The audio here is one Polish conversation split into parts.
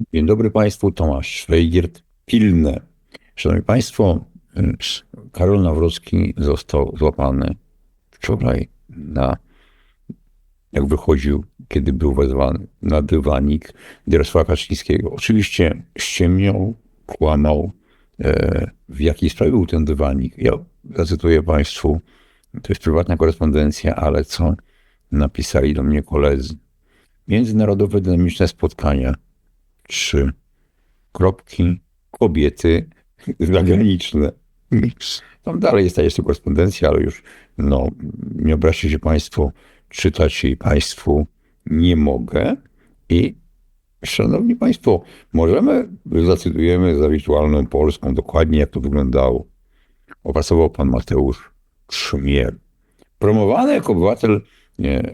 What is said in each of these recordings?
Dzień dobry Państwu, Tomasz Szwejgiert, Pilne. Szanowni Państwo, y, Karol Nawrocki został złapany wczoraj na, jak wychodził, kiedy był wezwany na dywanik Jarosława Kaczyńskiego. Oczywiście ściemniał, kłamał, e, w jakiej sprawie był ten dywanik. Ja zacytuję Państwu, to jest prywatna korespondencja, ale co napisali do mnie koledzy. Międzynarodowe dynamiczne spotkania trzy kropki, kobiety zagraniczne. Tam dalej jest ta jeszcze korespondencja, ale już no, nie obraźcie się Państwo, czytać jej Państwu nie mogę. I Szanowni Państwo, możemy, zacytujemy za wirtualną Polską dokładnie, jak to wyglądało. Opracował pan Mateusz Trzmier. Promowany jako obywatel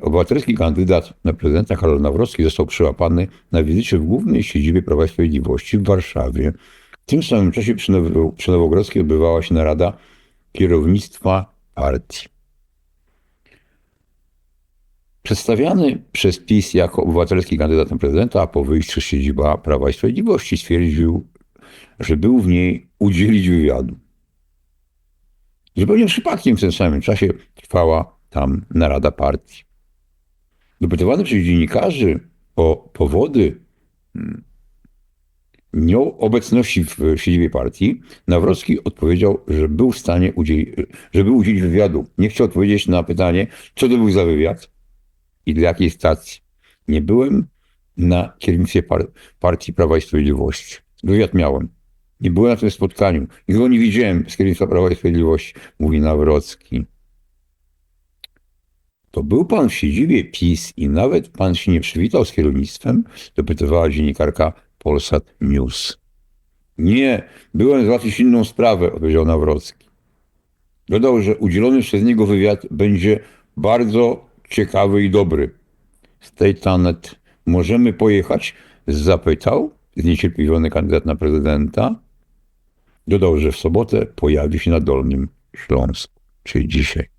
obywatelski kandydat na prezydenta Karol Nawrocki został przyłapany na wizycie w głównej siedzibie Prawa i Sprawiedliwości w Warszawie. W tym samym czasie przy, Now- przy Nowogrodzkiej odbywała się narada kierownictwa partii. Przedstawiany przez PiS jako obywatelski kandydat na prezydenta, a po wyjściu z siedziba Prawa i Sprawiedliwości stwierdził, że był w niej udzielić wywiadu. Zupełnie przypadkiem w tym samym czasie trwała tam narada partii. Dopytywany przez dziennikarzy o powody mm, nieobecności w siedzibie partii, Nawrocki odpowiedział, że był w stanie udzielić, żeby udzielić wywiadu. Nie chciał odpowiedzieć na pytanie, co to był za wywiad i dla jakiej stacji. Nie byłem na kierownictwie par- partii Prawa i Sprawiedliwości. Wywiad miałem. Nie byłem na tym spotkaniu. Nikogo nie widziałem z kierownictwa Prawa i Sprawiedliwości, mówi Nawrocki. To był pan w siedzibie PiS i nawet pan się nie przywitał z kierownictwem, dopytywała dziennikarka Polsat News. Nie, byłem załatwić inną sprawę, odpowiedział Nawrocki. Dodał, że udzielony przez niego wywiad będzie bardzo ciekawy i dobry. Stejtanet, możemy pojechać? Zapytał zniecierpliwiony kandydat na prezydenta. Dodał, że w sobotę pojawi się na Dolnym Śląsku, czyli dzisiaj.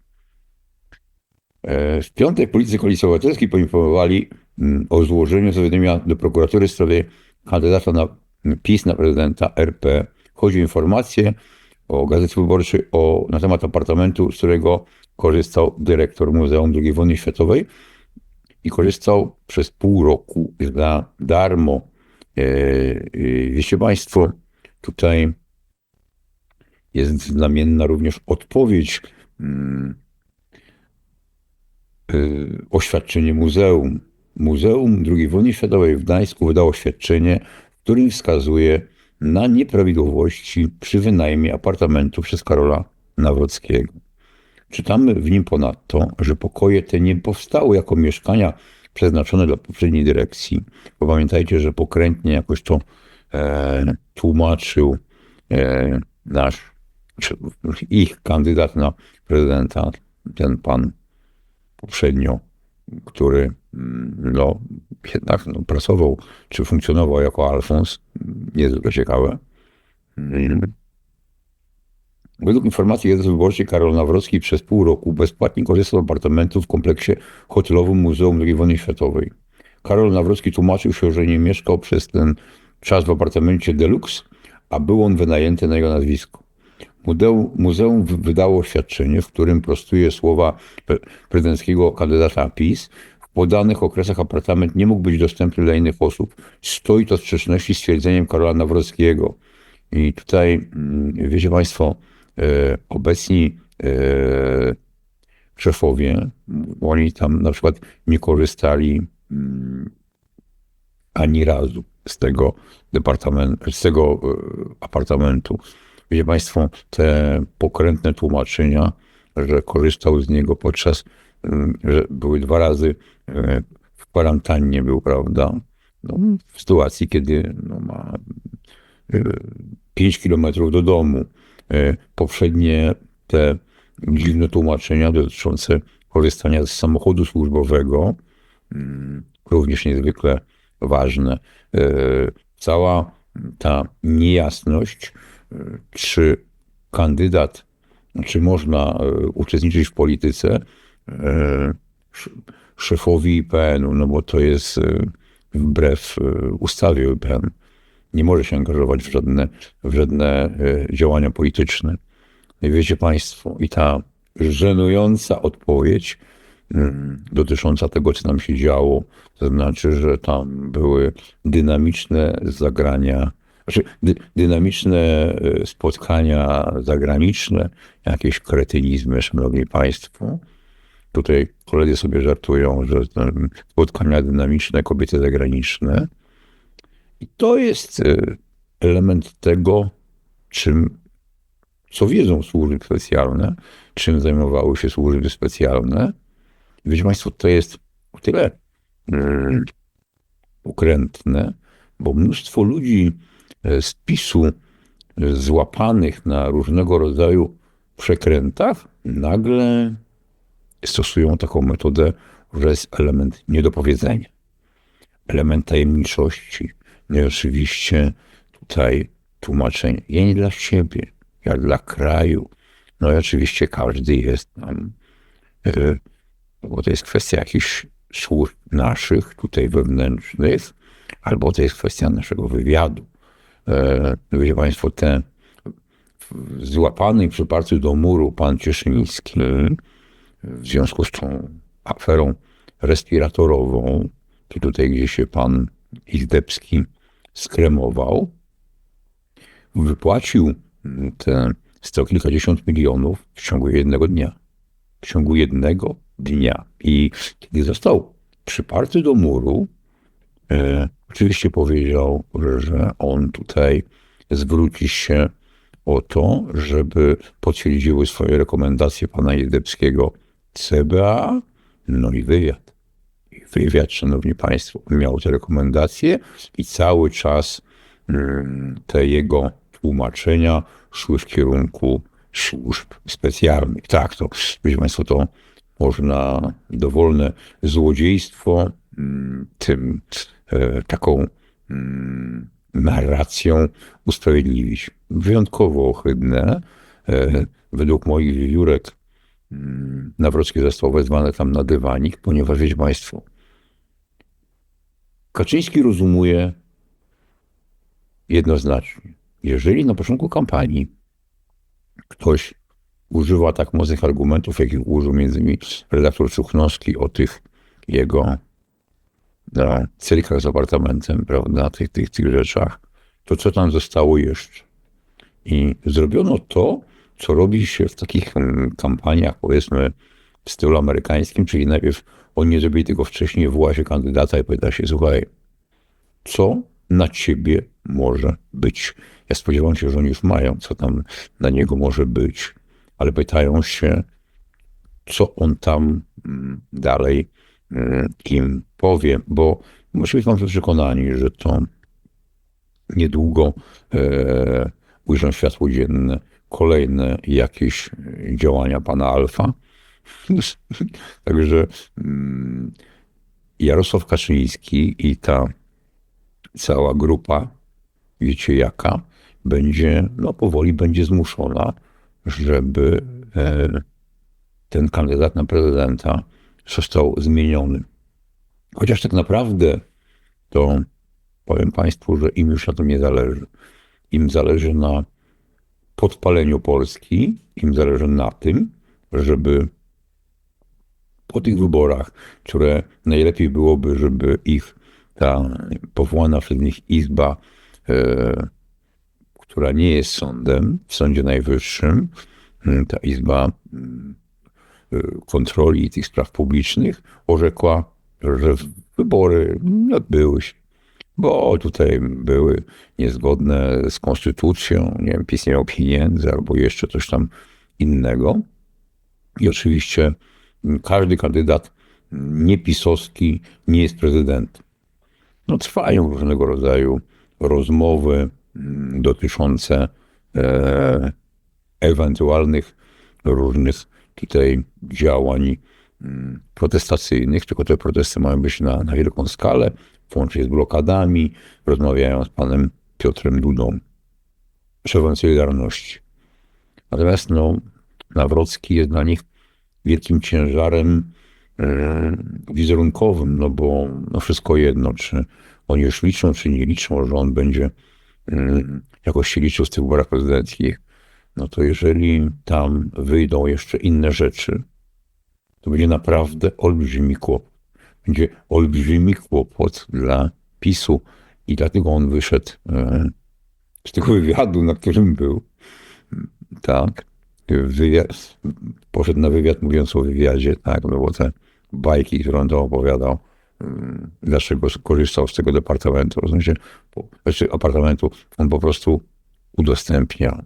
E, W piątek politycy Koalicji Obywatelskiej poinformowali mm, o złożeniu zawiadomienia do prokuratury w sprawie kandydata na PiS na prezydenta RP. Chodzi o informację o Gazecie Wyborczej o, na temat apartamentu, z którego korzystał dyrektor Muzeum II Wojny Światowej i korzystał przez pół roku za darmo. E, e, Wiecie Państwo, tutaj jest znamienna również odpowiedź mm, y, oświadczenie muzeum. Muzeum II wojny światowej w Gdańsku wydało oświadczenie, w którym wskazuje na nieprawidłowości przy wynajmie apartamentu przez Karola Nawrockiego. Czytamy w nim ponadto, że pokoje te nie powstały jako mieszkania przeznaczone dla poprzedniej dyrekcji, bo pamiętajcie, że pokrętnie jakoś to e, tłumaczył e, nasz, ich kandydat na prezydenta, ten pan poprzednio, który mm, no, jednak no, pracował czy funkcjonował jako Alfons, niezwykle ciekawe. Mm. Według informacji Gazety Wyborczej Karol Nawrocki przez pół roku bezpłatnie korzystał z apartamentu w kompleksie hotelowym Muzeum II Wojny Światowej. Karol Nawrocki tłumaczył się, że nie mieszkał przez ten czas w apartamencie Deluxe, a był on wynajęty na jego nazwisko. Muzeum, muzeum wy- wydało oświadczenie, w którym prostuje słowa pre- prezydenckiego kandydata PiS. W podanych okresach apartament nie mógł być dostępny dla innych osób. Stoi to w sprzeczności z stwierdzeniem Karola Nawrockiego. I tutaj, mm, wiecie Państwo, e, obecni e, szefowie, oni tam na przykład nie korzystali mm, ani razu z tego departamentu, z tego e, apartamentu. Wiecie Państwo, te pokrętne tłumaczenia, że korzystał z niego podczas, mm, że były dwa razy e, w kwarantannie był, prawda? No, w sytuacji, kiedy no, ma 5 kilometrów do domu. E, Poprzednie te dziwne tłumaczenia dotyczące korzystania z samochodu służbowego, mm, również niezwykle ważne. E, Cała ta niejasność, e, czy kandydat, czy można e, uczestniczyć w polityce sz- szefowi IPN-u, no bo to jest wbrew ustawie UPN nie może się angażować w żadne, w żadne działania polityczne. I wiecie Państwo, i ta żenująca odpowiedź dotycząca tego, co tam się działo, to znaczy, że tam były dynamiczne zagrania, znaczy dy, dynamiczne e, spotkania zagraniczne, jakieś kretynizmy, szanowni Państwo. Tutaj koledzy sobie żartują, że spotkania dynamiczne, kobiety zagraniczne. I to jest e, element tego, czym, co wiedzą służby specjalne, czym zajmowały się służby specjalne. Wiecie Państwo, to jest o tyle mm, ukrętne, bo mnóstwo ludzi e, z PiSu e, złapanych na różnego rodzaju przekrętach nagle stosują taką metodę, że jest element niedopowiedzenia, element tajemniczości. No i oczywiście tutaj tłumaczenie, ja nie dla siebie, ja dla kraju. No i oczywiście każdy jest tam, e, bo to jest kwestia jakichś służb naszych, tutaj wewnętrznych, albo to jest kwestia naszego wywiadu. E, wiecie Państwo, ten złapany i przyparty do muru pan Cieszyński w związku z tą aferą respiratorową, to tutaj gdzie się pan Izdebski skremował, wypłacił te sto kilkadziesiąt milionów w ciągu jednego dnia. W ciągu jednego dnia. I kiedy został przyparty do muru, e, oczywiście powiedział, że on tutaj zwróci się o to, żeby potwierdziły swoje rekomendacje pana Jedebskiego CBA, no i wywiad. I wywiad, szanowni państwo, miał te rekomendacje i cały czas mm, te jego tłumaczenia szły w kierunku służb specjalnych. Tak, to, wiecie państwo, to można dowolne złodziejstwo mm, tym e, taką mm, narracją usprawiedliwić. Wyjątkowo ohydne. E, według moich wiewiórek mm, Nawrockie został wezwany tam na dywanik, ponieważ, wiecie państwo, Kaczyński rozumuje jednoznacznie. Jeżeli na początku kampanii ktoś używa tak mocnych argumentów, jakich użył między innymi redaktor Cuchnowski o tych jego no, cyrkach z apartamentem, prawda, tych, tych, tych rzeczach, to co tam zostało jeszcze? I zrobiono to, co robi się w takich mm, kampaniach, powiedzmy, w stylu amerykańskim, czyli najpierw oni zrobili tego wcześniej, woła się kandydata i pyta się, słuchaj, co na ciebie może być? Ja spodziewam się, że oni już mają, co tam na niego może być, ale pytają się, co on tam mm, dalej im powie, bo musi być przekonani, że to niedługo e, ujrzą światło dzienne kolejne jakieś działania pana Alfa. Także mm, Jarosław Kaczyński i ta cała grupa, wiecie jaka, będzie, no powoli będzie zmuszona, żeby e, ten kandydat na prezydenta został zmieniony. Chociaż tak naprawdę to powiem Państwu, że im już na tym nie zależy. Im zależy na podpaleniu Polski, im zależy na tym, żeby po tych wyborach, które najlepiej byłoby, żeby ich ta powołana przez nich izba, e, która nie jest sądem w Sądzie Najwyższym, ta izba e, kontroli tych spraw publicznych, orzekła, że wybory odbyły się, bo tutaj były niezgodne z konstytucją, nie wiem, PiS nie miał pieniędzy albo jeszcze coś tam innego. I oczywiście każdy kandydat niepisowski nie jest prezydentem no, trwają różnego rodzaju rozmowy mm, dotyczące e, ewentualnych różnych tutaj działań mm, protestacyjnych, tylko te protesty mają być na, na wielką skalę, włącznie z blokadami. Rozmawiają z panem Piotrem Dudą, szefem Solidarności. Natomiast no, Nawrocki jest dla nich wielkim ciężarem e, wizerunkowym, no bo no wszystko jedno, czy oni już liczą, czy nie liczą, że on będzie mm, jakoś się liczył z tych wyborach prezydenckich, no to jeżeli tam wyjdą jeszcze inne rzeczy, to będzie naprawdę olbrzymi kłopot. Będzie olbrzymi kłopot dla PiSu i dlatego on wyszedł e, z tego wywiadu, na którym był, tak, wywiad, poszedł na wywiad mówiąc o wywiadzie, tak, no bo te bajki, które on tam opowiadał, mm, dlaczego korzystał z tego departamentu, w sensie, znaczy apartamentu, on po prostu udostępnia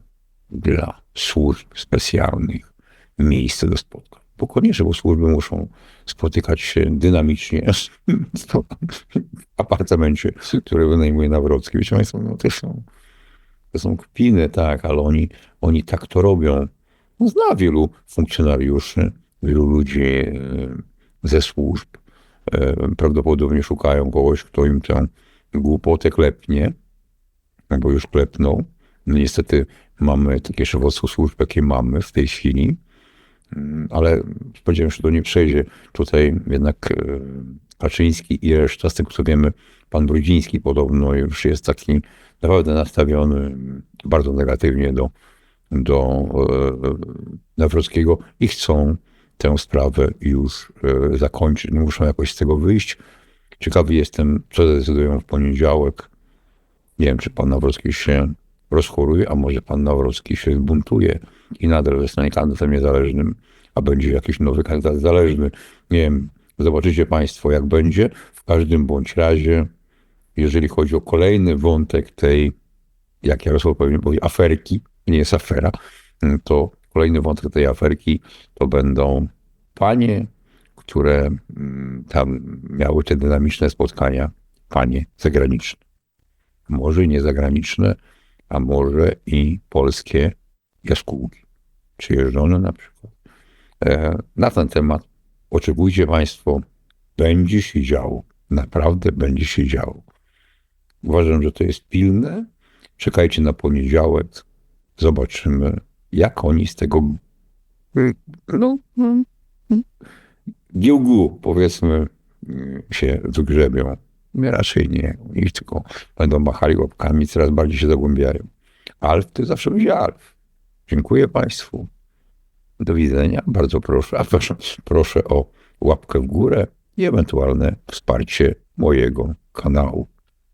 dla służb specjalnych miejsce do spotkań. Bo koniecznie, bo służby muszą spotykać się dynamicznie w apartamencie, który wynajmuje Nawrocki. Wiecie Państwo, no to są, to są kpiny, tak, ale oni, oni tak to robią. No, zna wielu funkcjonariuszy, wielu ludzi e, ze służb. E, Prawdopodobnie szukają kogoś, kto im tę głupotę klepnie, bo już klepnął. No niestety mamy takie szefostwo służb, jakie mamy w tej chwili, Mm, ale spodziewam się, że to nie przejdzie. Tutaj jednak e, Kaczyński i reszta, z tego co wiemy, pan Brudziński podobno już jest taki naprawdę nastawiony bardzo negatywnie do, do e, Nawrockiego i chcą tę sprawę już e, zakończyć. No, Muszą jakoś z tego wyjść. Ciekawy jestem, co zdecydują w poniedziałek. Nie wiem, czy pan Nawrocki się rozchoruje, a może pan Nawrocki się zbuntuje i nadal zostanie kandydatem niezależnym, a będzie jakiś nowy kandydat zależny. Nie wiem, zobaczycie państwo, jak będzie. W każdym bądź razie, jeżeli chodzi o kolejny wątek tej, jak Jarosław pewnie powie, aferki, nie jest afera, to kolejny wątek tej aferki to będą panie, które mm, tam miały te dynamiczne spotkania, panie zagraniczne może nie zagraniczne, a może i polskie jaskółki, przyjeżdżone na przykład. E, Na ten temat oczekujcie Państwo, będzie się działo, naprawdę będzie się działo. Uważam, że to jest pilne. Czekajcie na poniedziałek, zobaczymy, jak oni z tego no, no, giełgu, powiedzmy, się wygrzebią. Nie, raczej nie. Oni tylko będą machali łapkami, coraz bardziej się zagłębiają. Alf to zawsze będzie Alf. Dziękuję Państwu. Do widzenia. Bardzo proszę. A proszę, proszę o łapkę w górę i ewentualne wsparcie mojego kanału.